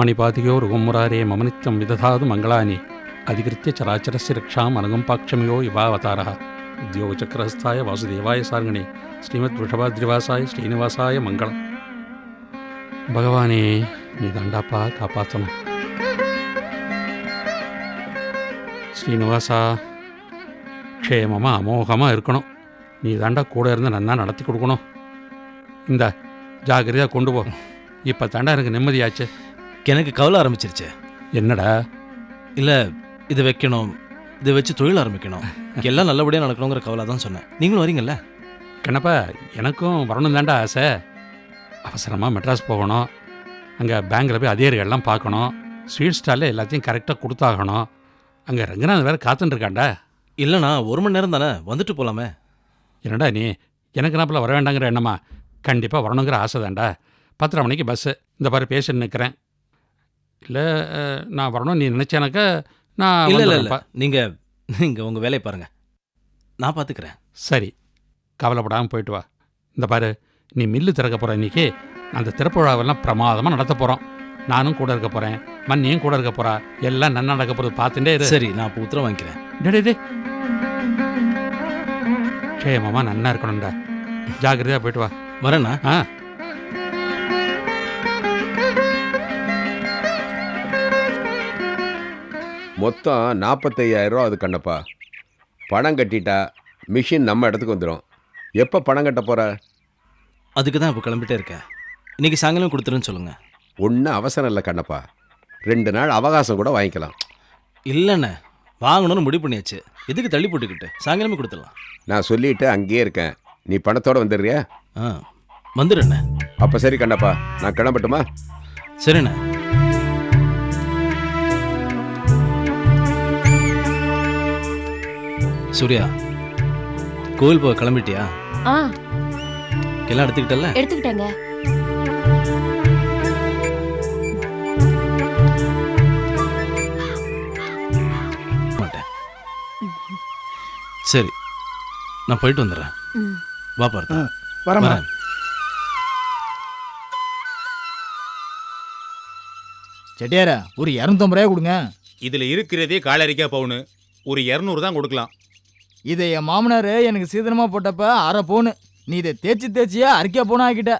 மணிபாதியோ മമനിത്യം மமனித்தம் விததாது അധികൃത്യ அதிகிருத்திய രക്ഷാം ரக்ஷாம் ഇവാവതാര பாக்ஷமியோ വാസുദേവായ உத்தியோகச்சக்கரஸ்தாய ശ്രീമദ് വൃഷഭാദ്രിവാസായ ஸ்ரீமத் മംഗളം ஸ்ரீனிவாசாய നീ பகவானே நீ தாண்டாப்பா ஸ்ரீனிவாசா க்ஷேமமாக அமோகமாக இருக்கணும். நீ தாண்டா கூட இருந்து நன்னா நடத்தி கொடுக்கணும். இந்த ஜாகிரதையாக கொண்டு போ. இப்போ தாண்டா எனக்கு நிம்மதியாச்சு. எனக்கு கவலை ஆரம்பிச்சிருச்சு. என்னடா? இல்லை இதை வைக்கணும். இதை வச்சு தொழில் ஆரம்பிக்கணும். எல்லாம் நல்லபடியாக நடக்கணுங்கிற கவலை தான் சொன்னேன். நீங்களும் வரீங்கல்ல? கண்ணப்பா எனக்கும் வரணும் தாண்டா ஆசை. அவசரமாக மெட்ராஸ் போகணும். அங்கே பேங்கில் போய் அதிகாரிகள்லாம் பார்க்கணும். ஸ்வீட் ஸ்டாலில் எல்லாத்தையும் கரெக்டாக கொடுத்தாகணும். அங்கே ரங்கநாதன் வேறு காத்துன்னு இருக்காண்டா இல்லைண்ணா ஒரு மணி நேரம் தானே வந்துட்டு போகலாமே என்னடா நீ? எனக்கு நாப்பில் வர வேண்டாங்கிற எண்ணமா? கண்டிப்பாக வரணுங்கிற ஆசை தான்டா. பத்தரை மணிக்கு பஸ்ஸு. இந்த மாதிரி பேசின்னு நிற்கிறேன் இல்லை நான் வரணும். நீ நினச்சேனாக்கா நான் இல்லை இல்லை இல்லை. நீங்கள் நீங்கள் உங்கள் வேலையை பாருங்கள் நான் பார்த்துக்கிறேன் சரி. கவலைப்படாமல் போயிட்டு வா. இந்த பாரு நீ மில்லு திறக்க போகிற இன்னைக்கு. அந்த திறப்பு விழாவெல்லாம் பிரமாதமாக நடத்த போகிறோம் நானும் கூட இருக்க போகிறேன் மண்ணியும் கூட இருக்க போகிறா எல்லாம் நன்னா நடக்க போகிறது பார்த்துட்டே இரு. சரி நான் அப்போ உத்தரவு வாங்கிக்கிறேன். டேய், டேய் க்ஷேமமாக நன்னா இருக்கணும்டா. ஜாக்கிரதையாக போயிட்டு வா. வரேண்ணா ஆ. மொத்தம் நாற்பத்தையாயிரம் ரூபா அது கண்ணப்பா. பணம் கட்டிட்டா மிஷின் நம்ம இடத்துக்கு வந்துடும் எப்போ பணம் கட்ட போகிற அதுக்கு தான் இப்போ கிளம்பிட்டே இருக்கேன். இன்னைக்கு சாயங்காலம் கொடுத்துருன்னு சொல்லுங்கள் ஒன்றும் அவசரம் இல்லை கண்ணப்பா. ரெண்டு நாள் அவகாசம் கூட வாங்கிக்கலாம். இல்லைண்ணே வாங்கணும்னு முடிவு பண்ணியாச்சு. எதுக்கு தள்ளி போட்டுக்கிட்டு? சாயங்காலமே கொடுத்துடலாம். நான் சொல்லிட்டு அங்கேயே இருக்கேன். நீ பணத்தோட வந்துடுறியா? ஆ வந்துடுண்ணே அப்போ சரி கண்ணப்பா நான் கிளம்பட்டுமா? சரிண்ணே. சூர்யா கோவில் போக கிளம்பிட்டியா? ஆ. எல்லாம் எடுத்துக்கிட்டல எடுத்துக்கிட்டேங்க. சரி நான் போயிட்டு வந்துடுறேன். வா பார்த்தா. வரமா வரேன். செட்டியாரா ஒரு இரநூத்தம்பது ரூபாய் கொடுங்க. இதுல இருக்கிறதே காலரிக்கா பவுனு. ஒரு இரநூறு தான் கொடுக்கலாம். இதை என் மாமனார் எனக்கு சீதனமா போட்டப்ப அரை பவுனு நீ இதை தேய்ச்சி தேய்ச்சியா அரைக்கா பவுன் ஆக்கிட்ட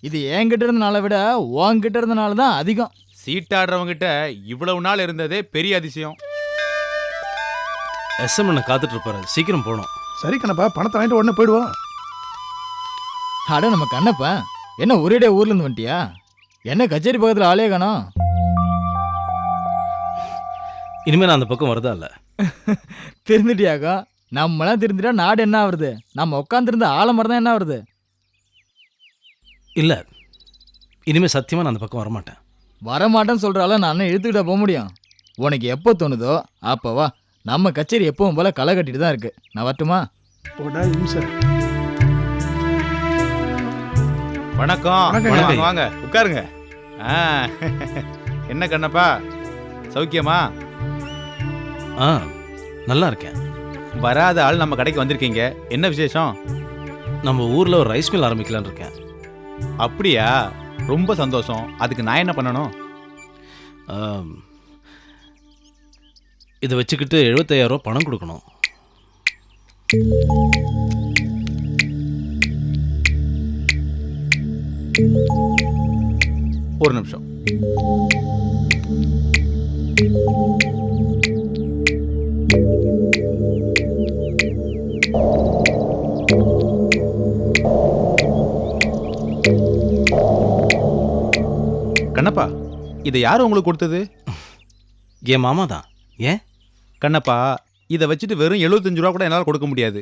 இது என்கிட்ட இருந்தனால விட உன்கிட்ட இருந்தனால தான் அதிகம். சீட்டாடுறவங்க கிட்ட இவ்வளவு நாள் இருந்ததே பெரிய அதிசயம். எஸ்எம் என்ன காத்துட்டு இருப்பாரு. சீக்கிரம் போகணும். சரி கண்ணப்பா பணத்தை வாங்கிட்டு உடனே போயிடுவோம். அட நம்ம கண்ணப்பா என்ன ஒரேடே ஊர்ல இருந்து வந்துட்டியா என்ன கச்சேரி பக்கத்துல ஆளே காணோம். இனிமேல் நான் அந்த பக்கம் வரதா இல்லை. திருந்துட்டியாக்கா நம்மளாம் திருந்துட்டா நாடு என்ன ஆகுறது நம்ம உட்காந்துருந்த ஆலமரம் தான் என்ன ஆகுறது இல்லை. இனிமேல் சத்தியமாக நான் அந்த பக்கம் வரமாட்டேன். வரமாட்டேன்னு சொல்கிறால நான் இழுத்துக்கிட்ட போக முடியும். உனக்கு எப்போ தோணுதோ அப்போ வா. நம்ம கச்சேரி எப்பவும் போல களை கட்டிட்டு தான் இருக்கு. நான் வரட்டுமா? வணக்கம். வணக்கம். வாங்க வாங்க உட்காருங்க. ஆ, என்ன கண்ணப்பா? சௌக்கியமா? ஆ நல்லா இருக்கேன். வராத ஆள் நம்ம கடைக்கு வந்திருக்கீங்க. என்ன விசேஷம்? நம்ம ஊரில் ஒரு ரைஸ் மில் ஆரம்பிக்கலான்னு இருக்கேன். அப்படியா? ரொம்ப சந்தோஷம். அதுக்கு நான் என்ன பண்ணணும்? ஆம், இதை வச்சுக்கிட்டு 75000 ரூபா பணம் கொடுக்கணும். ஒரு நிமிஷம். கண்ணப்பா இதை யார் உங்களுக்கு கொடுத்தது? என் மாமா தான். ஏன்? கண்ணப்பா இதை வச்சுட்டு வெறும் 75 ரூபா கூட என்னால் கொடுக்க முடியாது.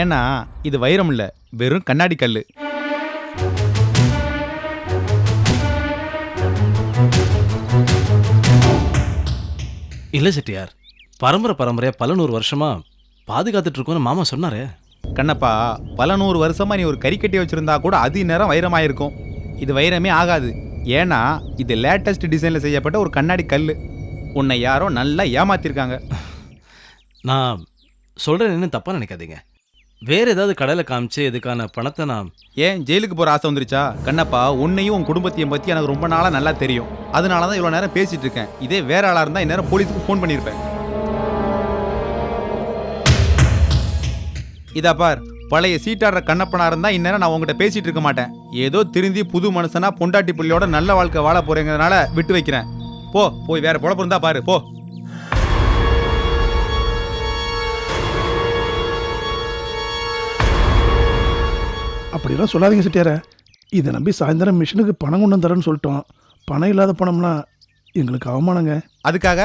ஏன்னா இது வைரம் இல்லை வெறும் கண்ணாடி கல் இல்லை செட்டியார். பரம்பரை பரம்பரையாக பல நூறு வருஷமா பாதுகாத்துட்டு இருக்கோம்னு மாமா சொன்னாரே. கண்ணப்பா பல நூறு வருஷமா நீ ஒரு கறிக்கட்டி வச்சிருந்தா கூட அதி நேரம் வைரமாயிருக்கும். இது வைரமே ஆகாது. ஏன்னா இது லேட்டஸ்ட் டிசைனில் செய்யப்பட்ட ஒரு கண்ணாடி கல் உன்னை யாரோ நல்லா ஏமாத்திருக்காங்க. நான் சொல்கிறேன் என்ன தப்பாக நினைக்காதீங்க. வேற ஏதாவது கடையில காமிச்சு இதுக்கான பணத்தை நான் ஏன் ஜெயிலுக்கு போற ஆசை வந்துருச்சா? கண்ணப்பா உன்னையும் உன் குடும்பத்தையும் பத்தி எனக்கு ரொம்ப நாளா நல்லா தெரியும். அதனால தான் இவ்வளவு நேரம் பேசிட்டு இருக்கேன். இதே வேற ஆளா இருந்தா இந்நேரம் போலீஸுக்கு ஃபோன் பண்ணியிருப்பேன் இதா பார் பழைய சீட்டாடுற கண்ணப்பனா இருந்தா இந்நேரம் நான் உங்ககிட்ட பேசிட்டு இருக்க மாட்டேன். ஏதோ திருந்தி புது மனுஷனா பொண்டாட்டி புள்ளியோட நல்ல வாழ்க்கை வாழ போறேங்கிறதுனால விட்டு வைக்கிறேன். போ போய் வேற பொழப்பு இருந்தா பாரு போ. அப்படிலாம் சொல்லாதீங்க செட்டியார. இதை நம்பி சாயந்தரம் மிஷினுக்கு பணம் கொண்டு வந்து தரேன்னு சொல்லிட்டோம். பணம் இல்லாத பணம்னா எங்களுக்கு அவமானங்க. அதுக்காக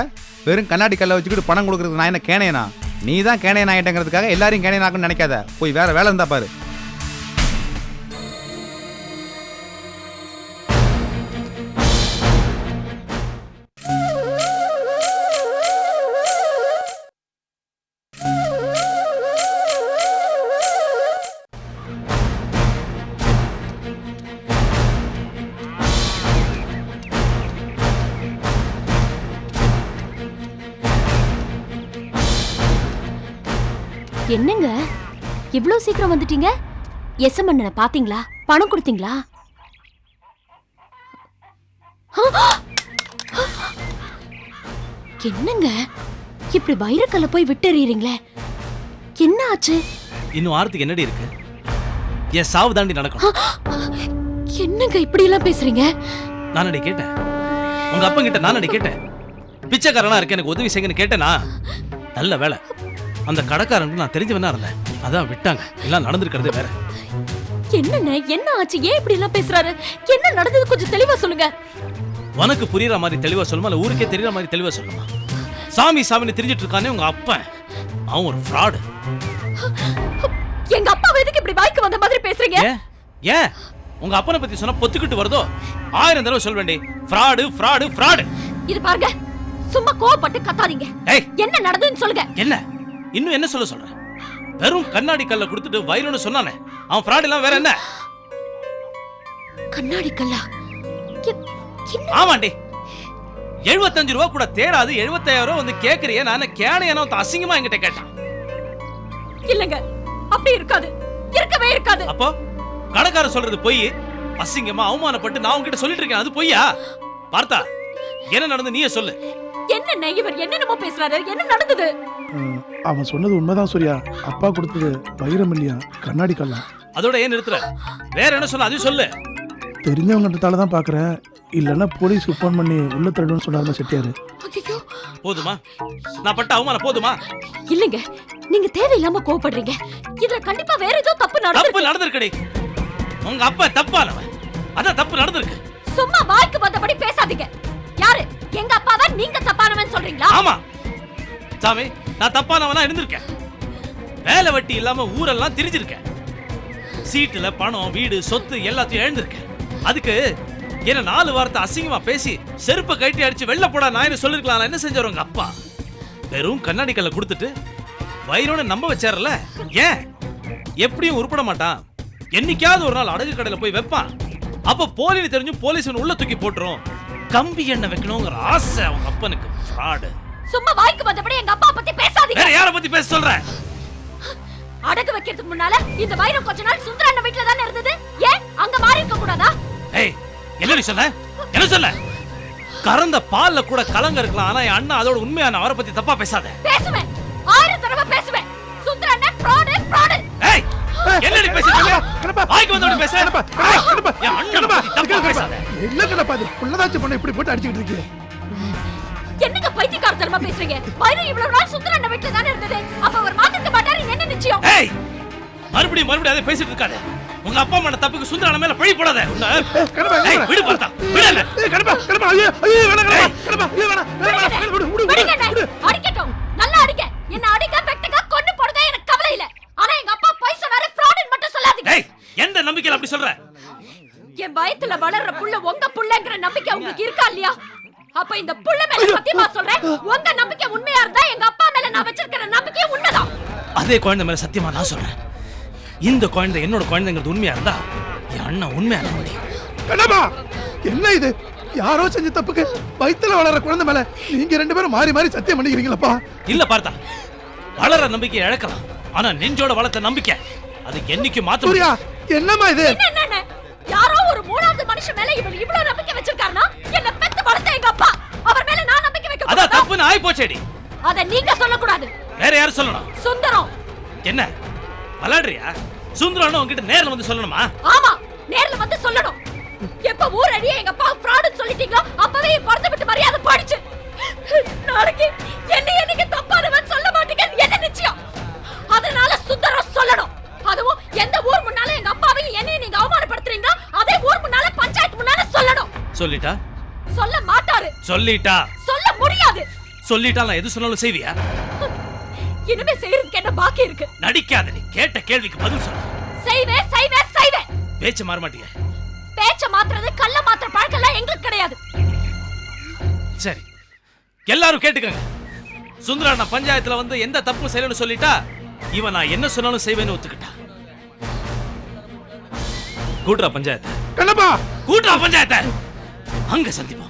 வெறும் கண்ணாடி கல்லை வச்சுக்கிட்டு பணம் கொடுக்குறது நான் என்ன கேனையனா நீ தான் கேனையன் ஆகிட்டேங்கிறதுக்காக எல்லாரையும் ஆகணும்னு நினைக்காத. போய் வேற வேலை இருந்தா பாரு. என்னங்க? இவ்ளோ சீக்கிரம் வந்துட்டீங்க? எஸ்எம் அண்ணனை பாத்தீங்களா பணம் கொடுத்தீங்களா? என்னங்க? இப்படி வைரக்கல்ல போய் விட்டுறீங்களே என்ன ஆச்சு? இன்னும் ஆறதுக்கு என்னடி இருக்கு? என் சாவு தாண்டி நடக்கணும். என்னங்க இப்படி எல்லாம் பேசுறீங்க? நானடி கேட்டேன். உங்க அப்பா கிட்ட நானடி கேட்டேன். பிச்சைக்காரனா இருக்க எனக்கு உதவி செய்யுங்கன்னு கேட்டேனா? நல்ல வேலை. அந்த கடைக்காரனுக்கு நான் தெரிஞ்சவனா இருந்தேன். அதான் விட்டாங்க. எல்லாம் நடந்திருக்கிறது வேற. என்னண்ணே என்ன ஆச்சு? ஏன் இப்படி எல்லாம் பேசுறாரு? என்ன நடந்தது? கொஞ்சம் தெளிவா சொல்லுங்க. உனக்கு புரியுற மாதிரி தெளிவா சொல்லுமா? இல்ல ஊருக்கே தெரியற மாதிரி தெளிவா சொல்லுமா? சாமி சாமின்னு தெரிஞ்சிட்டு இருக்கானே உங்க அப்பன் அவன் ஒரு ஃப்ராடு எங்க அப்பா எதுக்கு இப்படி வாய்க்கு வந்த மாதிரி பேசுறீங்க? ஏன்? உங்க அப்பனை பத்தி சொன்னா பொத்துக்கிட்டு வருதோ? ஆயிரம் தடவை சொல்ல வேண்டி ஃப்ராடு ஃப்ராடு ஃப்ராடு இது பாருங்க. சும்மா கோவப்பட்டு கத்தாதீங்க. என்ன நடந்ததுன்னு சொல்லுங்க. என்ன? இன்னும் என்ன சொல்ல சொல்ற? வெறும் கண்ணாடி கல்ல கொடுத்துட்டு வைரம்னு சொன்னானே. அவன் ஃப்ராட் எல்லாம் வேற என்ன? கண்ணாடி கல்லா? ஆமாண்டி. எழுபத்தஞ்சு ரூபா கூட தேடாது எழுபத்தாயிரம் ரூபா வந்து கேக்குறிய நான் கேனையனோ அசிங்கமா என்கிட்ட கேட்டான். இல்லங்க அப்படி இருக்காது இருக்கவே இருக்காது. அப்போ கடைக்காரன் சொல்றது பொய் அசிங்கமா அவமானப்பட்டு நான் உன்கிட்ட சொல்லிட்டு இருக்கேன் அது பொய்யா? பார்த்தா என்ன நடந்து நீயே சொல்லு. என்ன இவர் என்னென்னமோ பேசுறாரு என்ன நடந்தது? அவன் சொன்னது உண்மைதான் சூர்யா. அப்பா கொடுத்தது வைரம் இல்லையா? கண்ணாடி கல்லாம் அதோட ஏன் நிறுத்துற? வேற என்ன சொல்ல? அதையும் சொல்லு. தெரிஞ்சவங்கன்றதால தான் பார்க்குறேன் இல்லைன்னா போலீஸ் ஃபோன் பண்ணி உள்ள தள்ளுன்னு சொன்னாருமா செட்டியாரு. போதுமா? நான் பட்ட அவமானம் போதுமா? இல்லங்க. நீங்க தேவையில்லாம கோவப்படுறீங்க. இதுல கண்டிப்பா வேற ஏதோ தப்பு தப்பு நடந்திருக்கு நடந்திருக்கடி. உங்க அப்பா தப்பானவன். அதான் தப்பு நடந்திருக்கு. சும்மா வாய்க்கு வந்தபடி பேசாதீங்க. யாரு? எங்க அப்பாவை நீங்க தப்பானவன் சொல்றீங்களா? ஆமா. சாமி நான் தப்பானவனா இருந்திருக்கேன். வேலை வட்டி இல்லாம ஊரெல்லாம் திரிஞ்சிருக்கேன். சீட்டுல பணம் வீடு சொத்து எல்லாத்தையும் எழுந்திருக்கேன் அதுக்கு என்ன நாலு வார்த்தை அசிங்கமா பேசி செருப்பை கட்டி அடிச்சு வெளில போடா நான் சொல்லிருக்கலாம் என்ன செஞ்சாரு உங்க அப்பா? வெறும் கண்ணாடி கல்ல கொடுத்துட்டு வயிறோட நம்ப வச்சாரல ஏன்? எப்படியும் உருப்பட மாட்டான். என்னைக்காவது ஒரு நாள் அடகு கடையில போய் வைப்பான். அப்ப போலீஸ் தெரிஞ்சு போலீஸ் உள்ள தூக்கி போட்டுரும். கம்பி எண்ணெய் வைக்கணுங்கிற ஆசை அவங்க அப்பனுக்கு. ஃப்ராடு. சும்மா வாய்க்கு வந்தபடி எங்க அப்பா பத்தி பேசாதீங்க வேற யார பத்தி பேச சொல்ற? அடகு வைக்கிறதுக்கு முன்னால இந்த வைரம் கொஞ்ச நாள் சுந்தர அண்ணன் வீட்டுல தானே இருந்தது? ஏன்? அங்க மாறி இருக்க கூடாதா? ஏய் என்ன நீ சொல்ல என்ன சொல்ல கறந்த பால்ல கூட கலங்க இருக்கலாம் ஆனா என் அண்ணா அதோட உண்மையான அவரை பத்தி தப்பா பேசாத. பேசுவேன். ஆயிரம் தடவை பேசுவேன். சுந்தர அண்ணன் ஃப்ராடு ஃப்ராடு ஏய் என்ன நீ பேசுற கணப்பா, வாய்க்கு வந்தவன பேச. என் அண்ணனை பத்தி தப்பா. பேசாத. என்ன கணப்பா இது புள்ளதாச்சும் பண்ண இப்படி போட்டு அடிச்சுக்கிட்டு இருக்கீங்க பைத்தியக்காரத்தனமா பேசுறீங்க? வைரம் இவ்வளவு நாள் சுந்தர அண்ணன் வீட்டுல தானே இருந்தது? அப்ப அவர் மாத்திருக்க மாட்டாரு என்ன நிச்சயம்? ஏய் மறுபடியும் மறுபடியும் அதை பேசிட்டு இருக்காத. உங்க அப்பா அம்மா தப்புக்கு சுந்தரான மேல பழி போடாத. கணப்பா, ஏய். விடு பார்த்தா. விடல கணப்பா, ஐயோ, ஐயோ, வேணாம், கணப்பா, கணப்பா, ஐயோ, வேணாம், வேணாம், விடு, விடு, விடு. அடிக்கட்டும். நல்லா அடிக்க என்ன அடிக்க வெட்டுங்க கொண்டு போடுங்க எனக்கு கவலை இல்ல. ஆனா எங்க அப்பா போய் சொன்னாரு. ஃப்ராடுன்னு மட்டும் சொல்லாதீங்க. ஏய் எந்த நம்பிக்கையில அப்படி சொல்ற? என் வயத்துல வளர்ற புள்ள உங்க புள்ளங்கிற நம்பிக்கை உங்களுக்கு இருக்கா இல்லையா? அப்ப இந்த புள்ள மேல சத்தியமா சொல்றேன்? உங்க நம்பிக்கை உண்மையா இருந்தா எங்க அப்பா மேல நான் வச்சிருக்கிற நம்பிக்கையும் உண்மைதான். அதே குழந்தை மேல சத்தியமா நான் சொல்றேன். இந்த குழந்தை என்னோட குழந்தைங்கிறது உண்மையா இருந்தா என் அண்ணன் உண்மையான நம்பி கணப்பா, என்ன இது? யாரோ செஞ்ச தப்புக்கு வயித்துல வளர்ற குழந்தை மேல நீங்க ரெண்டு பேரும் மாறி மாறி சத்தியம் பண்ணிக்கிறீங்களப்பா? இல்ல பார்த்தா. வளர நம்பிக்கையை இழக்கலாம். ஆனா நெஞ்சோட வளர்த்த நம்பிக்கை அது என்னைக்கு மாத்த. என்னம்மா இது? என்ன என்ன யாரோ ஒரு மூணாவது மனுஷன் மேல இவன் இவ்வளவு தப்புன்னு ஆயி போச்சேடி? அத நீங்க சொல்லக்கூடாது. வேற யாரும் சொல்லணும். சுந்தரம். என்ன? விளையாடுறியா? சுந்தரம்னு உன்கிட்ட நேர்ல வந்து சொல்லணுமா? ஆமா நேர்ல வந்து சொல்லணும். எப்ப ஊர் அடியே எங்க அப்பா ஃப்ராடுன்னு சொல்லிட்டீங்களோ அப்பவே என் விட்டு மரியாதை போயிடுச்சு. நாளைக்கு என்ன என்னைக்கு தப்பானவன் சொல்ல மாட்டீங்கன்னு என்ன நிச்சயம்? அதனால சுந்தரம் சொல்லணும். அதுவும் எந்த ஊர் முன்னால எங்க அப்பாவையும் என்னையும் நீங்க அவமானப்படுத்துறீங்களோ அதே ஊர் முன்னால பஞ்சாயத்து முன்னால சொல்லணும். சொல்லிட்டா? சொல்ல மாட்டாரு. சொல்லிட்டா? சொல்ல முடியாது. சொல்லிட்டா நான் எது சொன்னாலும் செய்வியா? இனிமே செய்யறதுக்கு என்ன பாக்கி இருக்கு? நடிக்காத நீ கேட்ட கேள்விக்கு பதில் சொல்லு. செய்வேன் செய்வேன் செய்வேன் பேச்சு மாற மாட்டீங்க பேச்ச மாத்துறது கள்ள மாத்திர பழக்கம் எல்லாம் எங்களுக்கு கிடையாது. சரி எல்லாரும் கேட்டுக்கங்க. சுந்தரா நான் பஞ்சாயத்துல வந்து எந்த தப்பும் செய்யலன்னு சொல்லிட்டா இவன் நான் என்ன சொன்னாலும் செய்வேன்னு ஒத்துக்கிட்டா. கூட்டுறா பஞ்சாயத்து. கண்ணப்பா! கூட்டுறா பஞ்சாயத்தை. அங்க சந்திப்போம்.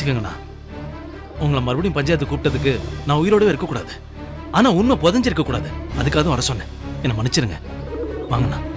மன்னிச்சுக்கங்கண்ணா உங்களை மறுபடியும் பஞ்சாயத்து கூப்பிட்டதுக்கு நான் உயிரோடவே இருக்கக்கூடாது. ஆனா உண்மை புதஞ்சிருக்க கூடாது. அதுக்காக வர சொன்னேன். என்னை மன்னிச்சிருங்க. வாங்கண்ணா.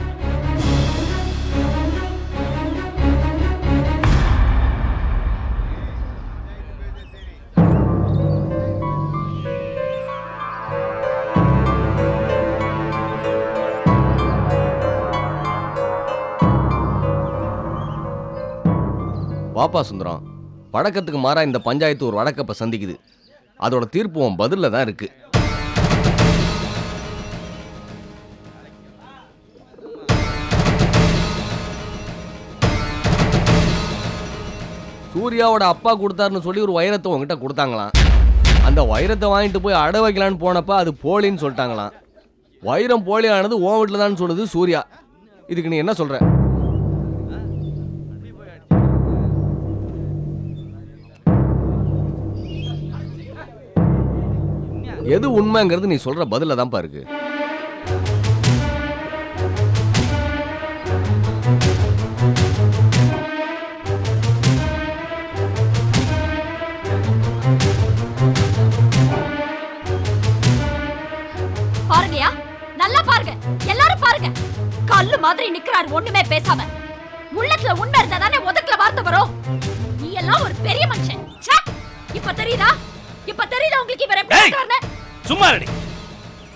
வாப்பா சுந்தரம். வழக்கத்துக்கு மாறாக இந்த பஞ்சாயத்து ஒரு வழக்கப்ப சந்திக்குது. அதோட தீர்ப்பு உன் பதிலில் தான் இருக்கு. சூர்யாவோட அப்பா கொடுத்தாருன்னு சொல்லி ஒரு வைரத்தை உங்ககிட்ட கொடுத்தாங்களாம். அந்த வைரத்தை வாங்கிட்டு போய் அடை வைக்கலான்னு போனப்ப அது போலின்னு சொல்லிட்டாங்களாம். வைரம் போலி ஆனது வீட்டில் தான் சொல்லுது சூர்யா. இதுக்கு நீ என்ன சொல்கிற எது உண்மைங்கிறது நீ சொல்ற பதில தான்ப்பா இருக்கு. பாருங்கயா நல்லா பாருங்க. எல்லாரும் பாருங்க. கல்லு மாதிரி நிக்கிறாரு ஒண்ணுமே பேசாம. உள்ளத்துல உண்மை இருந்தா தானே உதட்டுல வார்த்தை வரும். நீ எல்லாம் ஒரு பெரிய மனுஷன். ச்சே! இப்ப தெரியுதா? இப்ப தெரியுதா உங்களுக்கு இவர் எப்படி! இருக்காருன்னு? சும்மா ரெடி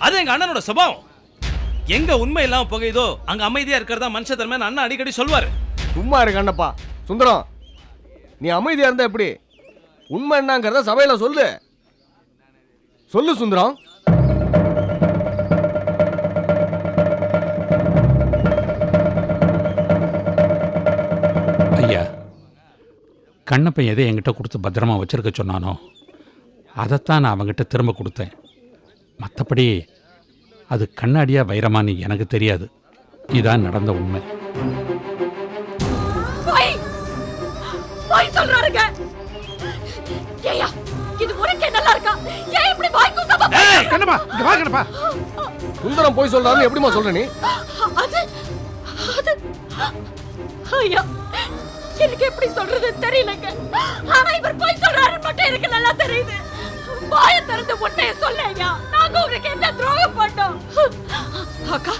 அது எங்க அண்ணனோட சுபாவம். எங்க உண்மை இல்லாம புகையுதோ அங்க அமைதியா இருக்கிறதா மனுஷ தன்மை அண்ணன் அடிக்கடி சொல்வாரு சும்மா இரு கண்ணப்பா. சுந்தரம் நீ அமைதியா இருந்தா எப்படி? உண்மை என்னங்கிறத சபையில சொல்லு. சொல்லு சுந்தரம். ஐயா கண்ணப்பன் எதை என்கிட்ட கொடுத்து பத்திரமா வச்சிருக்க சொன்னானோ? அதைத்தான் நான் அவங்கிட்ட திரும்ப கொடுத்தேன். மற்றபடி அது கண்ணாடியா வைரமான்னு எனக்கு தெரியாது. இதான் நடந்த உண்மை. சுந்தரம் போய் சொல்றாருன்னு எப்படிமா சொல்ற நீ? அது அது ஐயா எனக்கு எப்படி சொல்றது தெரியலங்க. ஆனா இவர் போய் சொல்றாரு மட்டும் எனக்கு நல்லா தெரியுது. வாய திறந்து உண்மையை சொல்ல ஐயா நாங்க உங்களுக்கு என்ன துரோகம் பண்ணோம்? அக்கா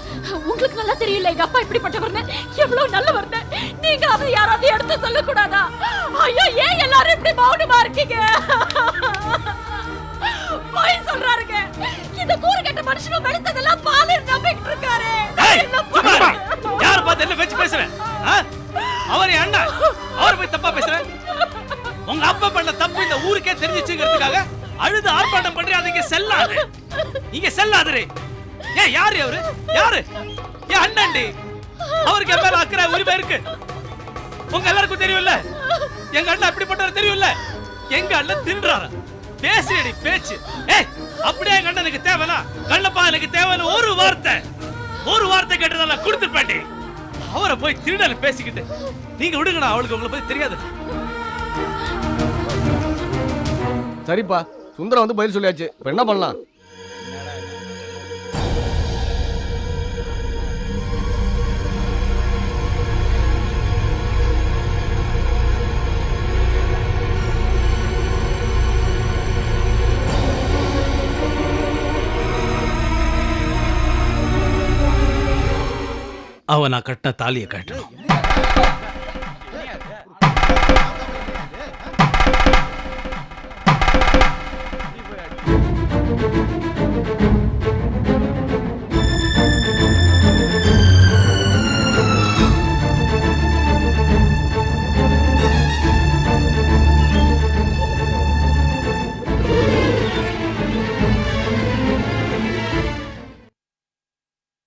உங்களுக்கு நல்லா தெரியல எங்க அப்பா இப்படிப்பட்டவர்னு. எவ்வளவு நல்லவர்னு. நீங்க அதை யாராவது எடுத்து சொல்லக்கூடாதா? ஐயோ ஏன் எல்லாரும் இப்படி மௌனமா இருக்கீங்க? போய் சொல்றாருங்க. இந்த கூறு கெட்ட மனுஷனும் வெளுத்ததெல்லாம் பால் நம்பிக்கிட்டு இருக்காரு? யார் பார்த்து என்ன பேச்சு பேசுறேன்? அவர் என் அண்ணன் அவர் போய் தப்பா பேசுறேன் உங்க அப்பா பண்ண தப்பு இந்த ஊருக்கே தெரிஞ்சிச்சுங்கிறதுக்காக அழுது ஆர்ப்பாட்டம் பண்றீங்க அது இங்க செல்லாது. இங்க செல்லாதுரே. ஏன் யாரு அவரு? யாரு? என் அண்ணன்டி. அவருக்கு என் மேல அக்கறை உரிமை இருக்கு. உங்க எல்லாருக்கும் தெரியும்ல? எங்க அண்ணன் அப்படிப்பட்டவர் தெரியும்ல? எங்க அண்ணன் தின்றாரா? பேசியடி பேச்சு. ஏய் அப்படியே எங்க அண்ணனுக்கு தேவைனா கண்ணப்பா எனக்கு தேவைன்னு ஒரு வார்த்தை ஒரு வார்த்தை கேட்டதால நான் கொடுத்துருப்பேன்டி. அவரை போய் திருடல பேசிக்கிட்டு நீங்க விடுங்கடா அவளுக்கு உங்களை பத்தி தெரியாது. சரிப்பா. சுந்தரம் வந்து பதில் சொல்லியாச்சு. இப்போ என்ன பண்ணலாம்? அவன் நான் கட்டின தாலியை கட்டணும்